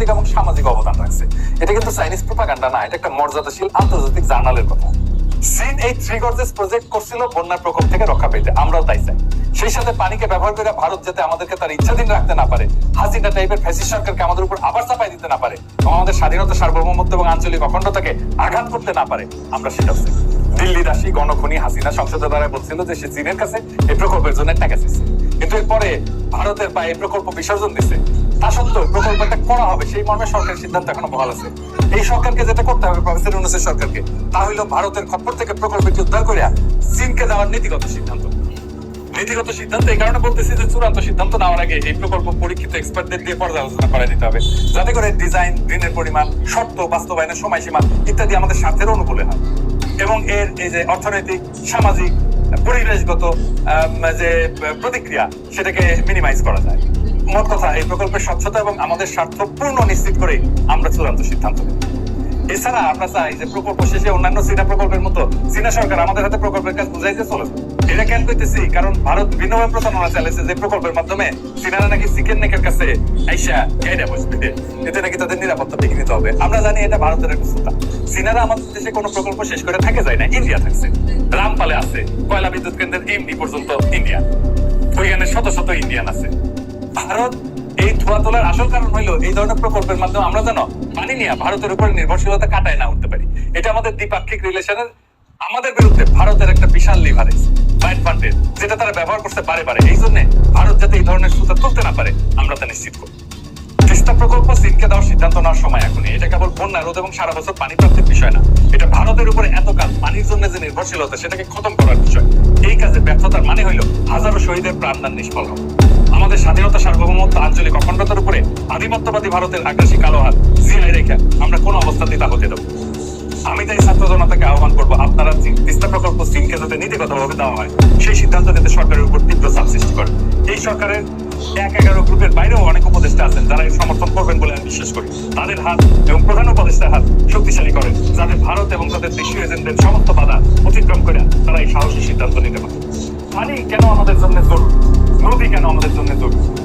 অর্থনৈতিক এবং সামাজিক অবদান রাখছে। এটা কিন্তু চাইনিজ প্রোপাগান্ডা না, এটা একটা মর্যাদাশীল আন্তর্জাতিক জার্নালের কথা। চীন এই থ্রি গর্জেস প্রজেক্ট করছিল বন্যার প্রকোপ থেকে রক্ষা পেতে, আমরাও তাই চাই। সেই সাথে পানিকে ব্যবহার করে ভারত যাতে আমাদেরকে তার ইচ্ছাধীন রাখতে না পারে, হাসিনা টাইপের ফ্যাসিস সরকারকে আমাদের উপর আবার চাপাই দিতে না পারে এবং আমাদের স্বাধীনতা, সার্বভৌমত্ব এবং আঞ্চলিক অখণ্ডতাকে আঘাত করতে না পারে, আমরা সেটাও চাই। দিল্লি দাসী গণখনি হাসিনা সংসদের দ্বারা বলছিল যে সে চীনের কাছে এই প্রকল্পের জন্য টাকা চাইছে। কিন্তু এরপরে ভারতের পায়ে এই প্রকল্প বিসর্জন দিছে। তা সত্ত্বেও প্রকল্পটা করা হবে সেই মর্মে সরকারের সিদ্ধান্ত এখনও বহাল আছে। এই সরকারকে যেটা করতে হবে প্রফেসর ইউনুসের সরকারকে, তা হইল ভারতের খপ্পর থেকে প্রকল্পটি উদ্ধার করে চীনকে দেওয়ার নীতিগত সিদ্ধান্ত। নীতিগত সিদ্ধান্ত, এই কারণে বলতেছি যে চূড়ান্ত সিদ্ধান্ত নেওয়ার আগে এই প্রকল্প পরীক্ষিত এক্সপার্টদের দিয়ে পর্যালোচনা করে নিতে হবে। যাতে করে ডিজাইন ঋণের পরিমাণ, শর্ত, বাস্তবায়নের সময়সীমা ইত্যাদি আমাদের স্বার্থের অনুকূলে হয়। এবং এর এই যে অর্থনৈতিক, সামাজিক, পরিবেশগত যে প্রতিক্রিয়া, সেটাকে মিনিমাইজ করা যায়। মোট কথা, এই প্রকল্পের স্বচ্ছতা এবং আমাদের স্বার্থ পূর্ণ নিশ্চিত করে আমরা চূড়ান্ত সিদ্ধান্ত নেব। এছাড়া আমরা চাই যে প্রকল্প শেষে অন্যান্য চীনা প্রকল্পের মতো চীনা সরকার আমাদের হাতে প্রকল্পের কাজ বুঝাইতে চলে এটা কেন করতেছি, কারণ ভারত ভিন্নভাবে প্রচারণা চালিয়েছে যে প্রকল্পের মাধ্যমে চীনারা নাকি চিকেন নেকের কাছে আইসা গাইডা বসবে। এতে নাকি তাদের নিরাপত্তা বিঘ্নিত হবে। আমরা জানি এটা ভারতের একটা সুতা। চীনারা আমাদের দেশে কোনো প্রকল্প শেষ করে থাকে, যায় না। ইন্ডিয়া থাকছে। রামপালে আছে। কয়লা বিদ্যুৎ কেন্দ্রের এমডি পর্যন্ত ইন্ডিয়া। ওইখানে শত শত ইন্ডিয়ান আছে। ভারত এই ধোয়া তোলার আসল কারণ হইল এই ধরনের প্রকল্পের মাধ্যমে আমরা যেন পানি নিয়ে ভারতের উপর নির্ভরশীলতা কাটায় না উঠতে পারি। এটা আমাদের দ্বিপাক্ষিক রিলেশনের আমাদের বিরুদ্ধে ভারতের একটা বিশাল লিভারেজ যেটা তারা ব্যবহার করতে পারে পারে। এই জন্য ভারত যাতে এই ধরনের সুতা তুলতে না পারে, আমরা তা নিশ্চিত তিস্তা প্রকল্প দেওয়ার সিদ্ধান্ত নেওয়ার সময় এখনই। এটা কেবল বন্যা রোধ এবং সারা বছর পানি প্রাপ্তির বিষয় না। ভারতের উপরে এতকাল পানির জন্য যে নির্ভরশীলতা, সেটাকে খতম করার বিষয়। এই কাজে ব্যর্থতার মানে হইল হাজারো শহীদের প্রাণদান নিষ্ফল হবে আমাদের স্বাধীনতা সার্বভৌমত্ব, আঞ্চলিক অখণ্ডতার উপরে আধিপত্যবাদী ভারতের আগ্রাসী কালো হাত জিয়াই রেখে আমরা কোন অবস্থাতেই তা হতে দেবো আমি তাই ছাত্র জনতাকে আহ্বান করব, আপনারা তিস্তা প্রকল্প চীনকে যাতে নীতিগতভাবে দেওয়া হয়, সেই সিদ্ধান্ত নিতে সরকারের উপর তীব্র চাপ সৃষ্টি করে। এই সরকারের এক এগারো গ্রুপের বাইরেও অনেক উপদেষ্টা আছেন, যারা এই সমর্থন করবেন বলে আমি বিশ্বাস করি। তাদের হাত এবং প্রধান উপদেষ্টার হাত যাতে এবং দেশীয় এজেন্টদের সমস্ত বাধা অতিক্রম করে তারা এই সাহসী সিদ্ধান্ত নিতে পারে। পানি কেন আমাদের জন্য জরুরি? নদী কেন আমাদের জন্য জরুরি?